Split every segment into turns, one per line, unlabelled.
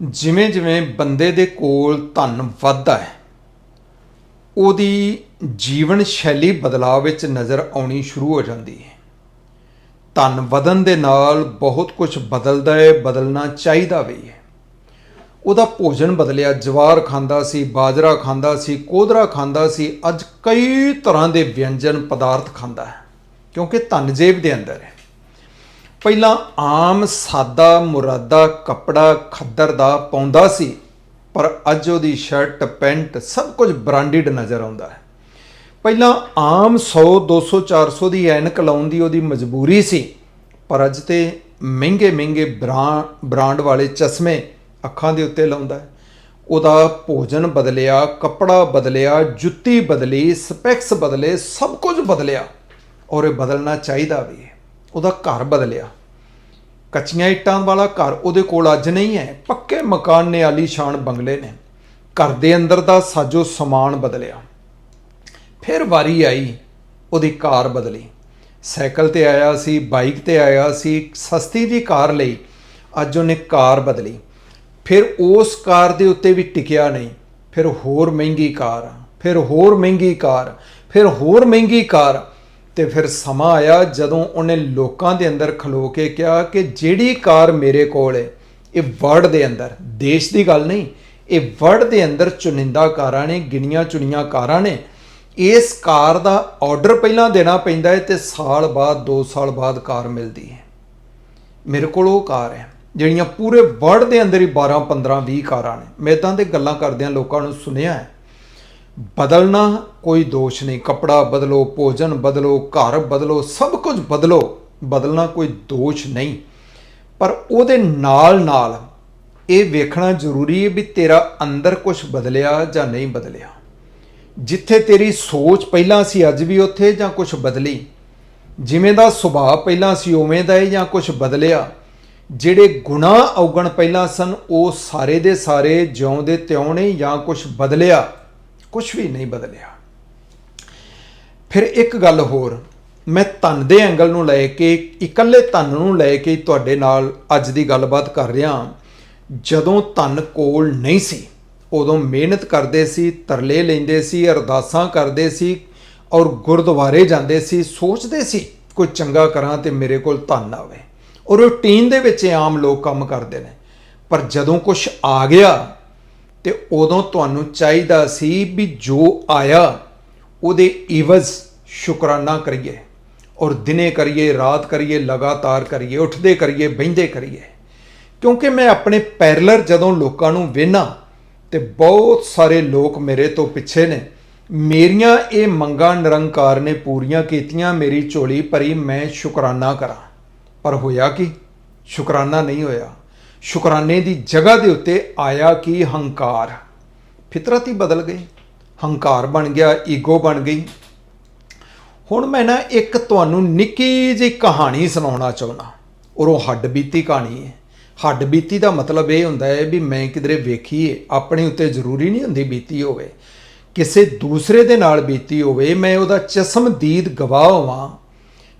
ਜਿਵੇਂ ਜਿਵੇਂ ਬੰਦੇ ਦੇ ਕੋਲ ਧਨ ਵੱਧਦਾ ਹੈ, ਉਹਦੀ ਜੀਵਨ ਸ਼ੈਲੀ ਬਦਲਾਅ ਵਿੱਚ ਨਜ਼ਰ ਆਉਣੀ ਸ਼ੁਰੂ ਹੋ ਜਾਂਦੀ ਹੈ। ਧਨ ਵਧਣ ਦੇ ਨਾਲ ਬਹੁਤ ਕੁਝ ਬਦਲਦਾ ਹੈ, ਬਦਲਣਾ ਚਾਹੀਦਾ ਵੀ ਹੈ। ਉਹਦਾ ਭੋਜਨ ਬਦਲਿਆ, ਜਵਾਰ ਖਾਂਦਾ ਸੀ, ਬਾਜਰਾ ਖਾਂਦਾ ਸੀ, ਕੋਦਰਾ ਖਾਂਦਾ ਸੀ, ਅੱਜ ਕਈ ਤਰ੍ਹਾਂ ਦੇ ਵਿਅੰਜਨ ਪਦਾਰਥ ਖਾਂਦਾ ਹੈ, ਕਿਉਂਕਿ ਧਨ ਜੇਬ ਦੇ ਅੰਦਰ ਹੈ। ਪਹਿਲਾਂ ਆਮ ਸਾਦਾ ਮੁਰਾਦਾ ਕੱਪੜਾ ਖੱਦਰ ਦਾ ਪਾਉਂਦਾ ਸੀ, ਪਰ ਅੱਜ ਉਹਦੀ ਸ਼ਰਟ ਪੈਂਟ ਸਭ ਕੁਝ ਬ੍ਰਾਂਡਡ ਨਜ਼ਰ ਆਉਂਦਾ ਹੈ। ਪਹਿਲਾਂ ਆਮ 100 200 400 ਦੀ ਐਨਕ ਲਾਉਣ ਦੀ ਉਹਦੀ ਮਜਬੂਰੀ ਸੀ, ਪਰ ਅੱਜ ਤੇ ਮਹਿੰਗੇ ਮਹਿੰਗੇ ਬ੍ਰਾਂ ਬ੍ਰਾਂਡ ਵਾਲੇ ਚਸ਼ਮੇ ਅੱਖਾਂ ਦੇ ਉੱਤੇ ਲਾਉਂਦਾ ਹੈ। ਉਹਦਾ ਭੋਜਨ ਬਦਲਿਆ, ਕੱਪੜਾ ਬਦਲਿਆ, ਜੁੱਤੀ ਬਦਲੀ, ਸਪੈਕਸ ਬਦਲੇ, ਸਭ ਕੁਝ ਬਦਲਿਆ, ਔਰ ਇਹ ਬਦਲਣਾ ਚਾਹੀਦਾ ਵੀ ਹੈ। ਉਹਦਾ ਘਰ ਬਦਲਿਆ। ਕੱਚੀਆਂ ਇੱਟਾਂ ਵਾਲਾ ਘਰ ਉਹਦੇ ਕੋਲ ਅੱਜ ਨਹੀਂ ਹੈ। ਪੱਕੇ ਮਕਾਨ ਨੇ ਆਲੀਸ਼ਾਨ ਬੰਗਲੇ ਨੇ। ਘਰ ਦੇ ਅੰਦਰ ਦਾ ਸਾਜੋ ਸਮਾਨ ਬਦਲਿਆ। ਫਿਰ ਵਾਰੀ ਆਈ, ਉਹਦੀ ਕਾਰ ਬਦਲੀ। ਸਾਈਕਲ ਤੇ ਆਇਆ ਸੀ, ਬਾਈਕ ਤੇ ਆਇਆ ਸੀ, ਸਸਤੀ ਦੀ ਕਾਰ ਲਈ। ਅੱਜ ਉਹਨੇ ਕਾਰ ਬਦਲੀ। ਫਿਰ ਉਸ ਕਾਰ ਦੇ ਉੱਤੇ ਵੀ ਟਿਕਿਆ ਨਹੀਂ। ਫਿਰ ਹੋਰ ਮਹਿੰਗੀ ਕਾਰ, ਫਿਰ ਹੋਰ ਮਹਿੰਗੀ ਕਾਰ, ਫਿਰ ਹੋਰ ਮਹਿੰਗੀ ਕਾਰ। ਤੇ ਫਿਰ ਸਮਾਂ ਆਇਆ ਜਦੋਂ ਉਹਨੇ ਲੋਕਾਂ ਦੇ ਅੰਦਰ ਖਲੋ ਕੇ ਕਿਹਾ ਕਿ ਜਿਹੜੀ ਕਾਰ ਮੇਰੇ ਕੋਲ ਹੈ, ਇਹ ਵਰਲਡ ਦੇ ਅੰਦਰ, ਦੇਸ਼ ਦੀ ਗੱਲ ਨਹੀਂ, ਇਹ ਵਰਲਡ ਦੇ ਅੰਦਰ ਚੁਣਿੰਦਾ ਕਾਰਾਂ ਨੇ, ਗਿਣੀਆਂ ਚੁਣੀਆਂ ਕਾਰਾਂ ਨੇ। ਇਸ ਕਾਰ ਦਾ ਆਰਡਰ ਪਹਿਲਾਂ ਦੇਣਾ ਪੈਂਦਾ ਹੈ ਤੇ ਸਾਲ ਬਾਅਦ 2 ਸਾਲ ਬਾਅਦ ਕਾਰ ਮਿਲਦੀ ਹੈ। ਮੇਰੇ ਕੋਲ ਉਹ ਕਾਰ ਹੈ, ਜਿਹੜੀਆਂ ਪੂਰੇ ਵਰਲਡ ਦੇ ਅੰਦਰ ਹੀ 12 15 20 ਕਾਰਾਂ ਨੇ। ਮੈਂ ਤਾਂ ਦੇ ਗੱਲਾਂ ਕਰਦਿਆਂ ਲੋਕਾਂ ਨੂੰ ਸੁਣਿਆ ਹੈ। ਬਦਲਣਾ, ਕੋਈ ਦੋਸ਼ ਨਹੀਂ। ਕਪੜਾ ਬਦਲੋ, ਭੋਜਨ ਬਦਲੋ, ਘਰ ਬਦਲੋ, ਸਭ ਕੁਝ ਬਦਲੋ। ਬਦਲਣਾ ਕੋਈ ਦੋਸ਼ ਨਹੀਂ। ਪਰ ਉਹਦੇ ਨਾਲ ਨਾਲ ਇਹ ਵੇਖਣਾ ਜ਼ਰੂਰੀ ਹੈ ਵੀ ਤੇਰਾ ਅੰਦਰ ਕੁਝ ਬਦਲਿਆ ਜਾਂ ਨਹੀਂ ਬਦਲਿਆ। ਜਿੱਥੇ ਤੇਰੀ ਸੋਚ ਪਹਿਲਾਂ ਸੀ, ਅੱਜ ਵੀ ਉੱਥੇ ਜਾਂ ਕੁਝ ਬਦਲੀ। ਜਿਵੇਂ ਦਾ ਸੁਭਾਅ ਪਹਿਲਾਂ ਸੀ, ਉਵੇਂ ਦਾ ਹੈ ਜਾਂ ਕੁਝ ਬਦਲਿਆ। ਜਿਹੜੇ ਗੁਨਾਹ ਔਗਣ ਪਹਿਲਾਂ ਸਨ, ਉਹ ਸਾਰੇ ਦੇ ਸਾਰੇ ਜਿਉਂ ਦੇ ਤਿਉਂ ਨੇ ਜਾਂ ਕੁਝ ਬਦਲਿਆ। ਕੁਝ ਵੀ ਨਹੀਂ ਬਦਲਿਆ। ਫਿਰ ਇੱਕ ਗੱਲ ਹੋਰ, ਮੈਂ ਧਨ ਦੇ ਐਂਗਲ ਨੂੰ ਲੈ ਕੇ, ਇਕੱਲੇ ਧਨ ਨੂੰ ਲੈ ਕੇ ਤੁਹਾਡੇ ਨਾਲ ਅੱਜ ਦੀ ਗੱਲਬਾਤ ਕਰ ਰਿਹਾ ਜਦੋਂ ਧਨ ਕੋਲ ਨਹੀਂ ਸੀ, ਉਦੋਂ ਮਿਹਨਤ ਕਰਦੇ ਸੀ, ਤਰਲੇ ਲੈਂਦੇ ਸੀ, ਅਰਦਾਸਾਂ ਕਰਦੇ ਸੀ ਔਰ ਗੁਰਦੁਆਰੇ ਜਾਂਦੇ ਸੀ, ਸੋਚਦੇ ਸੀ, ਕੋਈ ਚੰਗਾ ਕਰਾਂ ਤੇ ਮੇਰੇ ਕੋਲ ਧਨ ਆਵੇ। ਔਰ ਰੂਟੀਨ ਦੇ ਵਿੱਚ ਆਮ ਲੋਕ ਕੰਮ ਕਰਦੇ ਨੇ। ਪਰ ਜਦੋਂ ਕੁਝ ਆ ਗਿਆ ਤੇ ਉਦੋਂ ਤੁਹਾਨੂੰ ਚਾਹੀਦਾ ਸੀ ਵੀ ਜੋ ਆਇਆ, ਉਹਦੇ ਇਵਜ਼ ਸ਼ੁਕਰਾਨਾ ਕਰੀਏ ਔਰ ਦਿਨੇ ਕਰੀਏ, ਰਾਤ ਕਰੀਏ, ਲਗਾਤਾਰ ਕਰੀਏ, ਉੱਠਦੇ ਕਰੀਏ, ਬਹਿੰਦੇ ਕਰੀਏ। ਕਿਉਂਕਿ ਮੈਂ ਆਪਣੇ ਪੈਰਲਰ ਜਦੋਂ ਲੋਕਾਂ ਨੂੰ ਵੇਨਾ ਤੇ ਬਹੁਤ ਸਾਰੇ ਲੋਕ ਮੇਰੇ ਤੋਂ ਪਿੱਛੇ ਨੇ, ਮੇਰੀਆਂ ਇਹ ਮੰਗਾਂ ਨਿਰੰਕਾਰ ਨੇ ਪੂਰੀਆਂ ਕੀਤੀਆਂ, ਮੇਰੀ ਝੋਲੀ ਭਰੀ, ਮੈਂ ਸ਼ੁਕਰਾਨਾ ਕਰਾਂ। ਪਰ ਹੋਇਆ ਕੀ? ਸ਼ੁਕਰਾਨਾ ਨਹੀਂ ਹੋਇਆ। ਸ਼ੁਕਰਾਨੇ ਦੀ ਜਗ੍ਹਾ ਦੇ ਉੱਤੇ ਆਇਆ ਕਿ ਹੰਕਾਰ। ਫਿਤਰਤ ਹੀ ਬਦਲ ਗਈ। ਹੰਕਾਰ ਬਣ ਗਿਆ, ਈਗੋ ਬਣ ਗਈ। ਹੁਣ ਮੈਂ ਨਾ ਇੱਕ ਤੁਹਾਨੂੰ ਨਿੱਕੀ ਜਿਹੀ ਕਹਾਣੀ ਸੁਣਾਉਣਾ ਚਾਹੁੰਦਾ। ਔਰ ਉਹ ਹੱਡ ਬੀਤੀ ਕਹਾਣੀ ਹੈ। ਹੱਡ ਬੀਤੀ ਦਾ ਮਤਲਬ ਇਹ ਹੁੰਦਾ ਹੈ ਵੀ ਮੈਂ ਕਿਧਰੇ ਵੇਖੀਏ, ਆਪਣੇ ਉੱਤੇ ਜ਼ਰੂਰੀ ਨਹੀਂ ਹੁੰਦੀ ਬੀਤੀ ਹੋਵੇ। ਕਿਸੇ ਦੂਸਰੇ ਦੇ ਨਾਲ ਬੀਤੀ ਹੋਵੇ, ਮੈਂ ਉਹਦਾ ਚਸ਼ਮਦੀਦ ਗਵਾਹ ਹੋਵਾਂ।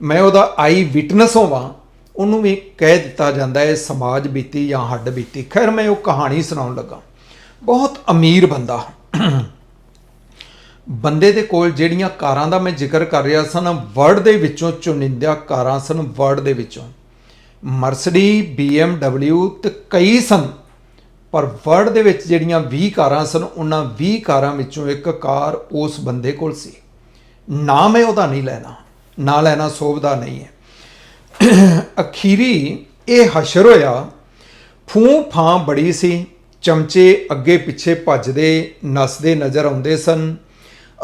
ਮੈਂ ਉਹਦਾ ਆਈ ਵਿਟਨੈਸ ਹੋਵਾਂ। ਉਹਨੂੰ ਵੀ ਕਹਿ ਦਿੱਤਾ ਜਾਂਦਾ ਹੈ, ਸਮਾਜ ਬੀਤੀ ਜਾਂ ਹੱਡ ਬੀਤੀ। ਖੈਰ, ਮੈਂ ਉਹ ਕਹਾਣੀ ਸੁਣਾਉਣ ਲੱਗਾ। ਬਹੁਤ ਅਮੀਰ ਬੰਦਾ। ਬੰਦੇ ਦੇ ਕੋਲ ਜਿਹੜੀਆਂ ਕਾਰਾਂ ਦਾ ਮੈਂ ਜ਼ਿਕਰ ਕਰ ਰਿਹਾ ਸਨ ਵਰਲਡ ਦੇ ਵਿੱਚੋਂ ਚੁਣਿੰਦਾ ਕਾਰਾਂ ਸਨ, ਵਰਲਡ ਦੇ ਵਿੱਚੋਂ। ਮਰਸਡੀ BMW ਤੇ ਕਈ ਸਨ, ਪਰ ਵਰਲਡ ਦੇ ਵਿੱਚ ਜਿਹੜੀਆਂ 20 ਕਾਰਾਂ ਸਨ, ਉਹਨਾਂ 20 ਕਾਰਾਂ ਵਿੱਚੋਂ ਇੱਕ ਕਾਰ ਉਸ ਬੰਦੇ ਕੋਲ ਸੀ। ਨਾ ਮੈਂ ਉਹਦਾ ਨਹੀਂ ਲੈਣਾ, ਨਾ ਲੈਣਾ ਸੋਭਦਾ ਨਹੀਂ ਹੈ। ਅਖੀਰੀ ਇਹ ਹਸ਼ਰ ਹੋਇਆ। ਫੂੰ ਫਾਂ ਬੜੀ ਸੀ। ਚਮਚੇ ਅੱਗੇ ਪਿੱਛੇ ਭੱਜਦੇ, ਨੱਸਦੇ ਨਜ਼ਰ ਆਉਂਦੇ ਸਨ।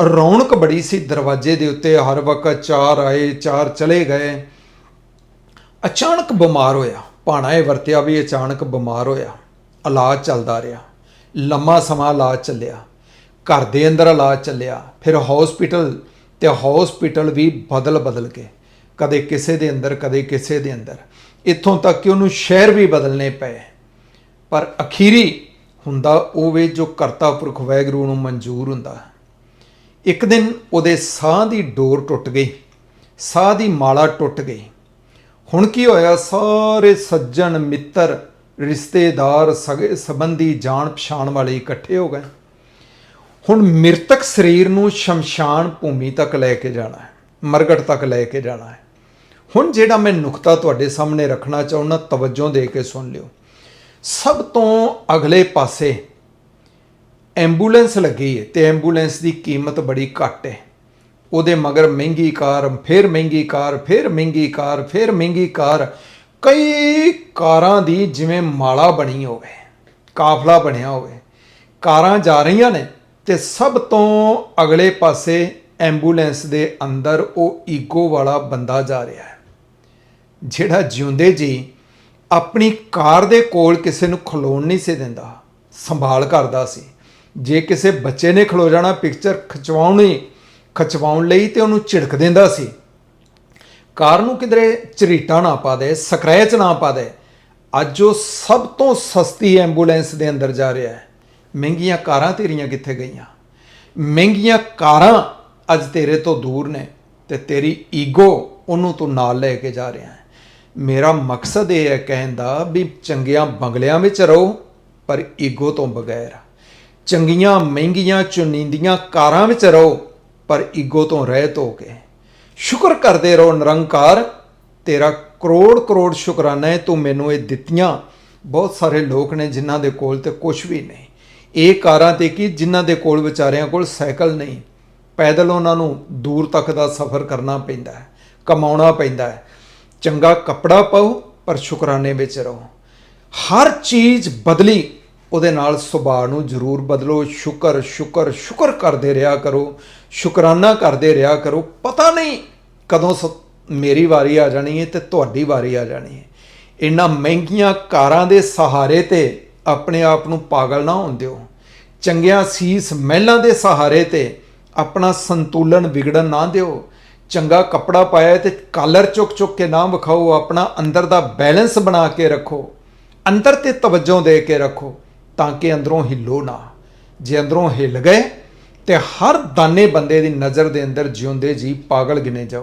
ਰੌਣਕ ਬੜੀ ਸੀ ਦਰਵਾਜ਼ੇ ਦੇ ਉੱਤੇ। ਹਰ ਵਕਤ ਚਾਰ ਆਏ, ਚਾਰ ਚਲੇ ਗਏ। ਅਚਾਨਕ ਬਿਮਾਰ ਹੋਇਆ। ਭਾਣਾ ਇਹ ਵਰਤਿਆ ਵੀ ਅਚਾਨਕ ਬਿਮਾਰ ਹੋਇਆ। ਇਲਾਜ ਚੱਲਦਾ ਰਿਹਾ। ਲੰਮਾ ਸਮਾਂ ਇਲਾਜ ਚੱਲਿਆ। ਘਰ ਦੇ ਅੰਦਰ ਇਲਾਜ ਚੱਲਿਆ। ਫਿਰ ਹਸਪੀਟਲ ਤੇ ਹਸਪੀਟਲ ਵੀ ਬਦਲ ਬਦਲ ਕੇ। ਕਦੇ ਕਿਸੇ ਦੇ ਅੰਦਰ, ਕਦੇ ਕਿਸੇ ਦੇ ਅੰਦਰ। ਇੱਥੋਂ ਤੱਕ ਕਿ ਉਹਨੂੰ ਸ਼ਹਿਰ ਵੀ ਬਦਲਨੇ ਪਏ। ਪਰ ਅਖੀਰੀ ਹੁੰਦਾ ਉਹ ਵੇ ਜੋ ਕਰਤਾ ਪੁਰਖ ਵੈਗਰੂ ਨੂੰ ਮਨਜ਼ੂਰ ਹੁੰਦਾ। ਇੱਕ ਦਿਨ ਉਹਦੇ ਸਾਹ ਦੀ ਡੋਰ ਟੁੱਟ ਗਈ। ਸਾਹ ਦੀ ਮਾਲਾ ਟੁੱਟ ਗਈ। ਹੁਣ ਕੀ ਹੋਇਆ? ਸਾਰੇ ਸੱਜਣ, ਮਿੱਤਰ, ਰਿਸ਼ਤੇਦਾਰ, ਸਗੇ ਸੰਬੰਧੀ ਜਾਣ ਪਛਾਣ ਵਾਲੇ ਇਕੱਠੇ ਹੋ ਗਏ। ਹੁਣ ਮ੍ਰਿਤਕ ਸਰੀਰ ਨੂੰ ਸ਼ਮਸ਼ਾਨ ਭੂਮੀ ਤੱਕ ਲੈ ਕੇ ਜਾਣਾ ਹੈ, ਮਰਗਟ ਤੱਕ ਲੈ ਕੇ ਜਾਣਾ ਹੈ। ਹੁਣ ਜਿਹੜਾ ਮੈਂ ਨੁਕਤਾ ਤੁਹਾਡੇ ਸਾਹਮਣੇ ਰੱਖਣਾ ਚਾਹੁੰਦਾ, ਤਵੱਜੋ ਦੇ ਕੇ ਸੁਣ ਲਿਓ। ਸਭ ਤੋਂ ਅਗਲੇ ਪਾਸੇ ਐਂਬੂਲੈਂਸ ਲੱਗੀ ਹੈ ਤੇ ਐਂਬੂਲੈਂਸ ਦੀ ਕੀਮਤ ਬੜੀ ਘੱਟ ਹੈ। ਉਹਦੇ ਮਗਰ ਮਹਿੰਗੀ ਕਾਰ, ਫਿਰ ਮਹਿੰਗੀ ਕਾਰ, ਫਿਰ ਮਹਿੰਗੀ ਕਾਰ, ਫਿਰ ਮਹਿੰਗੀ ਕਾਰ। ਕਈ ਕਾਰਾਂ ਦੀ ਜਿਵੇਂ ਮਾਲਾ ਬਣੀ ਹੋਵੇ, ਕਾਫਲਾ ਬਣਿਆ ਹੋਵੇ, ਕਾਰਾਂ ਜਾ ਰਹੀਆਂ ਨੇ ਤੇ ਸਭ ਤੋਂ ਅਗਲੇ ਪਾਸੇ ਐਂਬੂਲੈਂਸ ਦੇ ਅੰਦਰ ਉਹ ਈਗੋ ਵਾਲਾ ਬੰਦਾ ਜਾ ਰਿਹਾ ਹੈ। ਜਿਹੜਾ ਜਿਉਂਦੇ ਜੀ, ਆਪਣੀ ਕਾਰ ਦੇ ਕੋਲ ਕਿਸੇ ਨੂੰ ਖਲੋਣ ਨਹੀਂ ਸੀ ਦਿੰਦਾ, ਸੰਭਾਲ ਕਰਦਾ ਸੀ। ਜੇ ਕਿਸੇ ਬੱਚੇ ਨੇ ਖਲੋ ਜਾਣਾ ਪਿਕਚਰ ਖਿਚਵਾਉਣੀ ਖਿਚਵਾਉਣ ਲਈ ਤੇ ਉਹਨੂੰ ਝਿੜਕ ਦਿੰਦਾ ਸੀ। ਕਾਰ ਨੂੰ ਕਿਧਰੇ ਝਰੀਟਾ ਨਾ ਪਾ ਦੇ ਸਕ੍ਰੈਚ ਨਾ ਪਾ ਦੇ। ਅੱਜ ਉਹ ਸਭ ਤੋਂ ਸਸਤੀ ਐਂਬੂਲੈਂਸ ਦੇ ਅੰਦਰ ਜਾ ਰਿਹਾ ਹੈ। ਮਹਿੰਗੀਆਂ ਕਾਰਾਂ ਤੇਰੀਆਂ ਕਿੱਥੇ ਗਈਆਂ? ਮਹਿੰਗੀਆਂ ਕਾਰਾਂ ਅੱਜ ਤੇਰੇ ਤੋਂ ਦੂਰ ਨੇ ਤੇ ਤੇਰੀ ਈਗੋ ਉਹਨੂੰ ਤੂੰ ਨਾਲ ਲੈ ਕੇ ਜਾ ਰਿਹਾ ਹੈ। ਮੇਰਾ ਮਕਸਦ ਇਹ ਹੈ ਕਹਿਣ ਦਾ ਵੀ ਚੰਗੀਆਂ ਬੰਗਲਿਆਂ ਵਿੱਚ ਰਹੋ, ਪਰ ਈਗੋ ਤੋਂ ਬਗੈਰ। ਚੰਗੀਆਂ, ਮਹਿੰਗੀਆਂ, ਚੁਣੀਂਦੀਆਂ ਕਾਰਾਂ ਵਿੱਚ ਰਹੋ, ਪਰ ਈਗੋ ਤੋਂ ਰਹਿਤ ਹੋ ਕੇ। ਸ਼ੁਕਰ ਕਰਦੇ ਰਹੋ ਨਿਰੰਕਾਰ, ਤੇਰਾ ਕਰੋੜ ਕਰੋੜ ਸ਼ੁਕਰਾਨਾ ਹੈ, ਤੂੰ ਮੈਨੂੰ ਇਹ ਦਿੱਤੀਆਂ। ਬਹੁਤ ਸਾਰੇ ਲੋਕ ਨੇ ਜਿਨ੍ਹਾਂ ਦੇ ਕੋਲ ਤੇ ਕੁਝ ਵੀ ਨਹੀਂ। ਇਹ ਕਾਰਾਂ ਤੇ ਕੀ, ਜਿਨ੍ਹਾਂ ਦੇ ਕੋਲ ਵਿਚਾਰਿਆਂ ਕੋਲ ਸਾਈਕਲ ਨਹੀਂ। ਪੈਦਲ ਉਹਨਾਂ ਨੂੰ ਦੂਰ ਤੱਕ ਦਾ ਸਫ਼ਰ ਕਰਨਾ ਪੈਂਦਾ ਹੈ, ਕਮਾਉਣਾ ਪੈਂਦਾ ਹੈ। ਚੰਗਾ ਕੱਪੜਾ ਪਾਓ, ਪਰ ਸ਼ੁਕਰਾਨੇ ਵਿੱਚ ਰਹੋ। ਹਰ ਚੀਜ਼ ਬਦਲੀ, ਉਹਦੇ ਨਾਲ ਸੁਭਾਅ ਨੂੰ ਜ਼ਰੂਰ ਬਦਲੋ। ਸ਼ੁਕਰ ਸ਼ੁਕਰ ਸ਼ੁਕਰ ਕਰਦੇ ਰਿਹਾ ਕਰੋ। ਸ਼ੁਕਰਾਨਾ ਕਰਦੇ ਰਿਹਾ ਕਰੋ। ਪਤਾ ਨਹੀਂ ਕਦੋਂ ਸ- ਮੇਰੀ ਵਾਰੀ ਆ ਜਾਣੀ ਹੈ ਤੇ ਤੁਹਾਡੀ ਵਾਰੀ ਆ ਜਾਣੀ ਹੈ। ਇਹਨਾਂ ਮਹਿੰਗੀਆਂ ਕਾਰਾਂ ਦੇ ਸਹਾਰੇ ਤੇ ਆਪਣੇ ਆਪ ਨੂੰ ਪਾਗਲ ਨਾ ਹੋਣ ਦਿਓ। ਚੰਗਿਆਂ ਸੀਸ ਮਹਿਲਾਂ ਦੇ ਸਹਾਰੇ ਤੇ ਆਪਣਾ ਸੰਤੁਲਨ ਵਿਗੜਨ ਨਾ ਦਿਓ। ਚੰਗਾ ਕੱਪੜਾ ਪਾਇਆ ਹੈ ਤੇ ਕਾਲਰ ਚੁੱਕ ਚੁੱਕ ਕੇ ਨਾ ਵਿਖਾਓ, ਆਪਣਾ ਅੰਦਰ ਦਾ ਬੈਲੈਂਸ ਬਣਾ ਕੇ ਰੱਖੋ, ਅੰਦਰ ਤੇ ਤਵੱਜੋ ਦੇ ਕੇ ਰੱਖੋ, ਤਾਂ ਕਿ ਅੰਦਰੋਂ ਹਿੱਲੋ ਨਾ। ਜੇ ਅੰਦਰੋਂ ਹਿੱਲ ਗਏ ਤੇ ਹਰ ਦਾਨੇ ਬੰਦੇ ਦੀ ਨਜ਼ਰ ਦੇ ਅੰਦਰ ਜਿਉਂਦੇ ਜੀ ਪਾਗਲ ਗਿਨੇ ਜਾਓ।